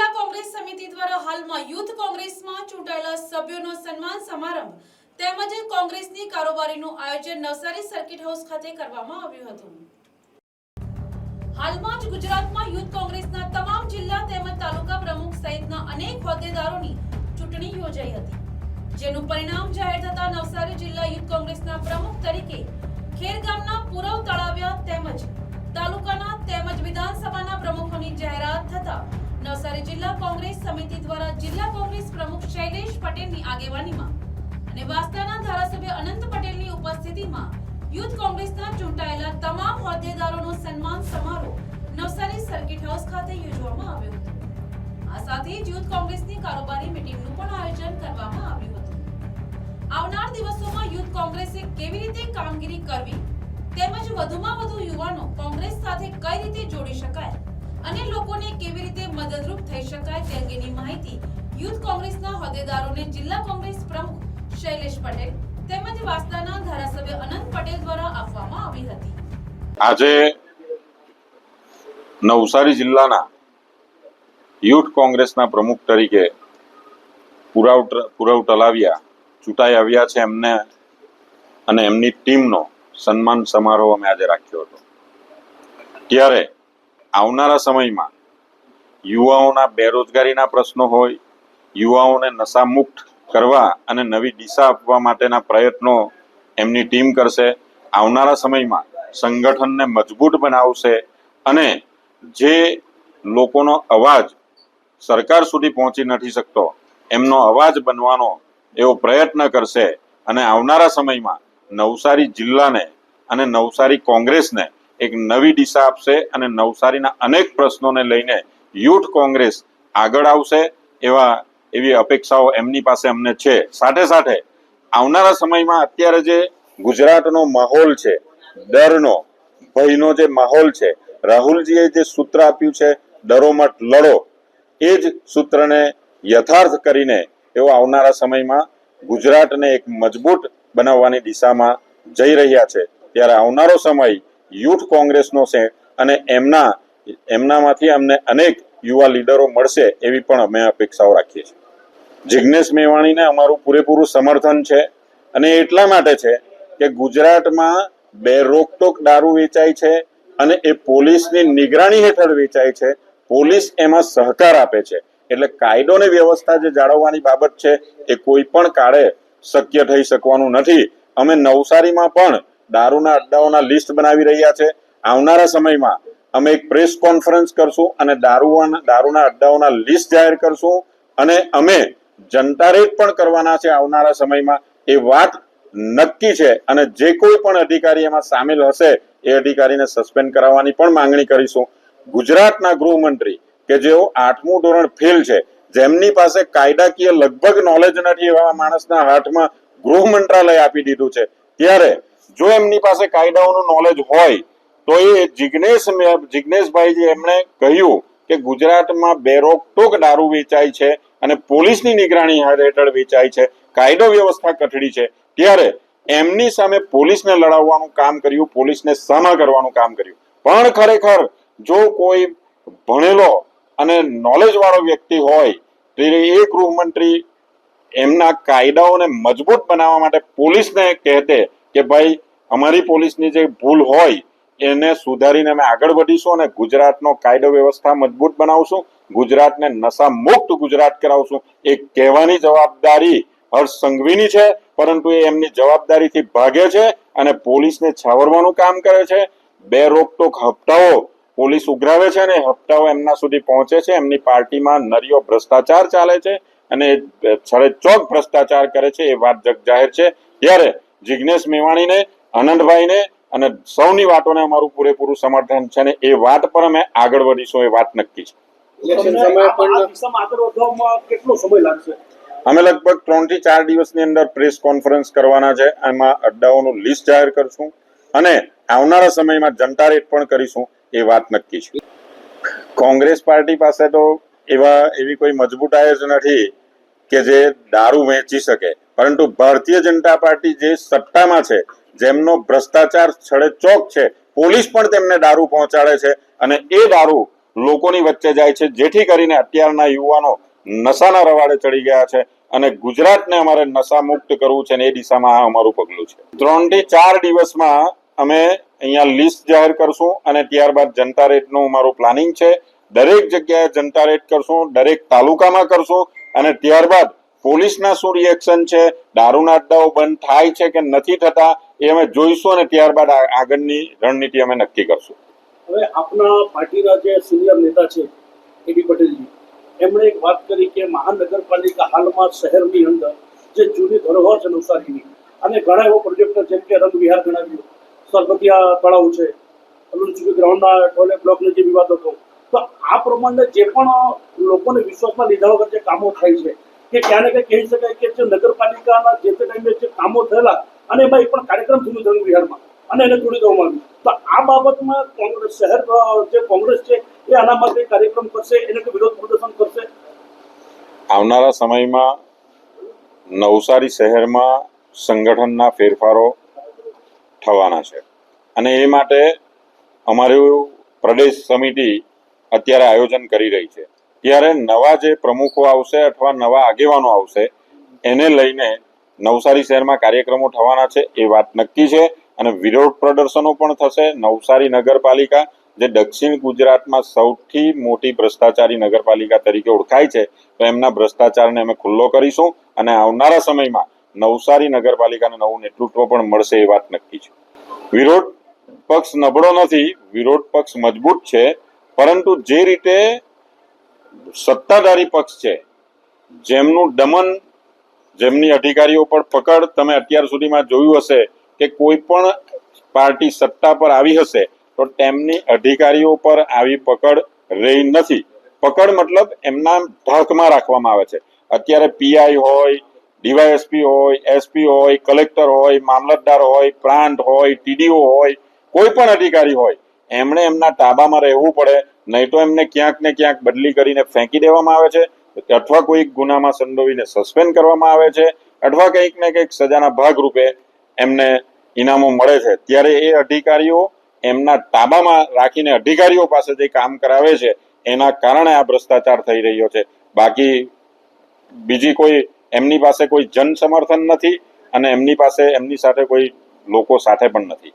જિલ્લા કોંગ્રેસ સમિતિ દ્વારા હાલમાં યુથ કોંગ્રેસમાં ચૂંટાયેલા સભ્યોનો સન્માન સમારંભ તેમજ કોંગ્રેસની કારોબારીનું આયોજન નવસારી સર્કિટ હાઉસ ખાતે કરવામાં આવ્યું હતું. હાલમાં જ ગુજરાતમાં યુથ કોંગ્રેસના તમામ જિલ્લા તેમજ તાલુકા પ્રમુખ સહિતના અનેક હોદ્દેદારોની ચૂંટણી યોજાઈ હતી. જેનું પરિણામ જાહેર થતા નવસારી જિલ્લા યુથ કોંગ્રેસના પ્રમુખ તરીકે ખેર ગામના પૂરવ તળાવ્યા તેમજ તાલુકાના તેમજ વિધાનસભાના પ્રમુખોની સમિતિ દ્વારા જિલ્લા કોંગ્રેસ પ્રમુખ શૈલેષ પટેલની આગેવાનીમાં અને વાસ્તાના ધારાસભ્ય અનંત પટેલની ઉપસ્થિતિમાં યુથ કોંગ્રેસના ચૂંટાયેલા તમામ હોદ્દેદારોનો સન્માન સમારોહ નવસારી સર્કિટ હાઉસ ખાતે યોજવામાં આવ્યો હતો. આ સાથે યુથ કોંગ્રેસની કારોબારી મીટિંગનું પણ આયોજન કરવામાં આવ્યું હતું. આવનાર દિવસોમાં યુથ કોંગ્રેસે કેવી રીતે કામગીરી કરવી તેમજ વધુમાં વધુ યુવાનો કોંગ્રેસ સાથે કઈ રીતે જોડી શકાય અને લોકોને કેવી રીતે મદદરૂપ થઈ શકાય તે અંગેની માહિતી યુથ કોંગ્રેસના હોદ્દેદારોને જિલ્લા કોંગ્રેસ પ્રમુખ શૈલેષ પટેલ તેમજ વાસ્તાના ધારાસભ્ય અનંત પટેલ દ્વારા આપવામાં આવી હતી. આજે નવસારી જિલ્લાના યુથ કોંગ્રેસના પ્રમુખ તરીકે પુરાવ ટલાવ્યા ચૂંટાઈ આવ્યા છે એમને અને એમની ટીમનો સન્માન સમારોહ અમે આજે રાખ્યો હતો. ત્યારે આવનારા સમયમાં યુવાઓના બેરોજગારીના પ્રશ્નો હોય, યુવાઓને નશામુક્ત કરવા અને નવી દિશા આપવા માટેના પ્રયત્નો એમની ટીમ કરશે. આવનારા સમયમાં સંગઠનને મજબૂત બનાવશે અને જે લોકોનો અવાજ સરકાર સુધી પહોંચી નથી શકતો, એમનો અવાજ બનવાનો એવો પ્રયત્ન કરશે. અને આવનારા સમયમાં નવસારી જિલ્લાને અને નવસારી કોંગ્રેસને એક નવી દિશા આપશે અને નવસારીના અનેક પ્રશ્નોને લઈને યુથ કોંગ્રેસ આગળ આવશે એવા, એવી અપેક્ષાઓ એમની પાસે અમને છે. સાથે સાથે આવનારા સમયમાં અત્યારે જે ગુજરાતનો માહોલ છે, ડરનો, ભયનો જે માહોલ છે, રાહુલજીએ જે સૂત્ર આપ્યું છે ડરોમટ લડો, એ જ સૂત્રને યથાર્થ કરીને એવો આવનારા સમયમાં ગુજરાતને એક મજબૂત બનાવવાની દિશામાં જઈ રહ્યા છે. ત્યારે આવનારો સમય યુથ કોંગ્રેસનો છે અને એમના, એમનામાંથી અમને અનેક યુવા લીડરો મળશે એવી પણ અમે અપેક્ષાઓ રાખીએ છીએ. જિજ્ઞેશ મેવાણીને અમારું પૂરેપૂરું સમર્થન છે અને એટલા માટે છે કે ગુજરાતમાં બે રોકટોક દારૂ વેચાય છે અને એ પોલીસની નિગરાણી હેઠળ વેચાય છે. પોલીસ એમાં સહકાર આપે છે. એટલે કાયદો ને વ્યવસ્થા જે જાળવવાની બાબત છે એ કોઈ પણ કાળે શક્ય થઈ શકવાનું નથી. અમે નવસારીમાં પણ દારૂના અડ્ડાઓના લિસ્ટ બનાવી રહ્યા છે. આવનારા સમયમાં અમે એક પ્રેસ કોન્ફરન્સ કરશું અને દારૂના દારૂના અડ્ડાઓના લિસ્ટ જાહેર કરશું અને અમે જનતા રેટ પણ કરવાના છે આવનારા સમયમાં. એ વાત નક્કી છે અને જે કોઈ પણ અધિકારી એમાં સામેલ હશે એ અધિકારીને સસ્પેન્ડ કરાવવાની પણ માંગણી કરીશું. ગુજરાતના ગૃહમંત્રી કે જેઓ આઠમું ધોરણ ફેલ છે, જેમની પાસે કાયદાકીય લગભગ નોલેજ નથી એવા માણસના હાથમાં ગૃહ મંત્રાલય આપી દીધું છે. ત્યારે જો એમની પાસે કાયદાઓનું નોલેજ હોય, તો એ મે- જિજ્ઞેશભાઈ એમણે કહ્યું કે ગુજરાતમાં બેરોકટોક દારૂ વેચાય છે અને પોલીસની નિગરાણી હેઠળ વેચાય છે, કાયદો વ્યવસ્થા કઠડી છે, ત્યારે એમની સામે પોલીસને લડાવવાનું કામ કર્યું, પોલીસને સામા કરવાનું કામ કર્યું. પણ ખરેખર જો કોઈ ભણેલો અને નોલેજ વાળો વ્યક્તિ હોય, તો એ ગૃહમંત્રી એમના કાયદાઓને મજબૂત બનાવવા માટે પોલીસને કહેતે કે ભાઈ, અમારી પોલીસની જે ભૂલ હોય, એને સુધારીને અમે આગળ વધીશું અને ગુજરાતનો કાયદો વ્યવસ્થા મજબૂત બનાવશું, ગુજરાતને નશા મુક્ત ગુજરાત કરાવશું. એ કહેવાની જવાબદારી હર્ષ સંઘવીની છે, પરંતુ એ એમની જવાબદારીથી ભાગે છે અને પોલીસને છાવરવાનું કામ કરે છે. બે રોકટોક હપ્તાઓ પોલીસ ઉઘરાવે છે અને હપ્તાઓ એમના સુધી પહોંચે છે. એમની પાર્ટીમાં નરિયો ભ્રષ્ટાચાર ચાલે છે અને છળે ચોક ભ્રષ્ટાચાર કરે છે એ વાત જગ જાહેર છે. ત્યારે જિજ્ઞેશ મેવાણીને આનંદભાઈને અને સૌની વાતોને અમારું પૂરેપૂરું સમર્થન છે અને એ વાત પર અમે આગળ વધીશું એ વાત નક્કી છે. અમે લગભગ ત્રણથી ચાર દિવસની અંદર પ્રેસ કોન્ફરન્સ કરવાના છે એમાં અડ્ડાઓનું લિસ્ટ જાહેર કરશું અને આવનારા સમયમાં જનતા રેટ પણ કરીશું એ વાત નક્કી છે. કોંગ્રેસ પાર્ટી પાસે તો એવા એવી કોઈ મજબૂતાઈ જ નથી કે જે દારૂ વેચી શકે. પરંતુ ભારતીય જનતા પાર્ટી જે સત્તામાં છે, જેમનો ભ્રષ્ટાચાર છડે ચોક છે, પોલીસ પણ તેમને દારૂ પહોંચાડે છે અને એ દારૂ લોકોની વચ્ચે જાય છે, જેથી કરીને અત્યારના યુવાનો નશાના રવાડે ચડી ગયા છે અને ગુજરાતને અમારે નશા મુક્ત કરવું છે અને એ દિશામાં આ અમારું પગલું છે. ત્રણથી ચાર દિવસમાં અમે અહીંયા લિસ્ટ જાહેર કરશું અને ત્યારબાદ જનતા રેટનું અમારું પ્લાનિંગ છે. દરેક જગ્યાએ જનતા રેટ કરશું, દરેક તાલુકામાં કરશું અને ત્યારબાદ પોલીસના શું રિએક્શન છે? દારૂના અડ્ડાઓ બંધ થાય છે કે નથી થતા? એ અમે જોઈશું અને ત્યારબાદ આગળની રણનીતિ અમે નક્કી કરશું. હવે આપના પાર્ટીના જે સિનિયર નેતા છે એબી પટેલજી, એમણે એક વાત કરી કે મહાનગરપાલિકા હાલમાં શહેરની અંદર જે જૂની ધરોહર છે નવસારીની, અને ઘણા એવો પ્રોજેક્ટ જેમ કે રંગવિહાર ગણાવ્યું, સરબતિયા તળાવ છે અનુસૂચિત ગ્રાઉન્ડના ટોયલેટ બ્લોકનો જે વિવાદ હતો, તો આ પ્રમાણે જે પણ લોકોને વિશ્વાસમાં લીધા વગર જે કામો થાય છે કે ક્યાં ને ક્યાં કહી શકાય કે જે નગરપાલિકાના જે તે ટાઈમે જે કામો થયેલા, અને એમાં એક પણ કાર્યક્રમ થયું રંગ વિહારમાં અને એને તોડી દેવામાં આવ્યું. તો આ બાબતમાં કોંગ્રેસ શહેર જે કોંગ્રેસ છે, એ આના માટે કાર્યક્રમ કરશે, એને વિરોધ પ્રદર્શન કરશે? આવનારા સમયમાં નવસારી શહેરમાં સંગઠનના ફેરફારો થવાના છે. અને એ માટે અમારું પ્રદેશ સમિતિ અત્યારે આયોજન કરી રહી છે. ત્યારે નવા જે પ્રમુખો આવશે અથવા નવા આગેવાનો આવશે, એને લઈને નવસારી શહેરમાં કાર્યક્રમો થવાના છે, એ વાત નક્કી છે. અને વિરોધ પ્રદર્શનો પણ થશે. નવસારી નગરપાલિકા, જે દક્ષિણ ગુજરાતમાં સૌથી મોટી ભ્રષ્ટાચારી નગરપાલિકા તરીકે ઓળખાય છે, તો એમના ભ્રષ્ટાચારને અમે ખુલ્લો કરીશું અને આવનારા સમયમાં નવસારી નગરપાલિકાને નવું નેતૃત્વ પણ મળશે એ વાત નક્કી છે. વિરોધ પક્ષ નબળો નથી. વિરોધ પક્ષ મજબૂત છે. પરંતુ જે રીતે સત્તાધારી પક્ષ છે. જેમનું દમન જેમની અધિકારીઓ પર પકડ તમે અત્યાર સુધીમાં જોયું હશે કે કોઈ પણ પાર્ટી સત્તા પર આવી હશે, તો તેમની અધિકારીઓ પર આવી પકડ રહી નથી. પકડ મતલબ એમના ઢાકમાં રાખવામાં આવે છે. અત્યારે પીઆઈ હોય ડીવાયએસપી હોય એસપી હોય, કલેક્ટર હોય, મામલતદાર હોય, પ્રાંત હોય ટીડીઓ હોય, કોઈ પણ અધિકારી હોય, એમણે એમના તાબામાં રહેવું પડે નહીં તો એમને ક્યાંક ને ક્યાંક બદલી કરીને ફેંકી દેવામાં આવે છે. અથવા કોઈ ગુનામાં સંડોવીને સસ્પેન્ડ કરવામાં આવે છે. અથવા કંઈક ને કંઈક સજાના ભાગરૂપે એમને ઇનામો મળે છે. ત્યારે એ અધિકારીઓ એમના તાબામાં રાખીને અધિકારીઓ પાસે જે કામ કરાવે છે, એના કારણે આ ભ્રષ્ટાચાર થઈ રહ્યો છે. બાકી બીજી કોઈ એમની પાસે કોઈ જન સમર્થન નથી અને એમની પાસે એમની સાથે કોઈ લોકો સાથે પણ નથી.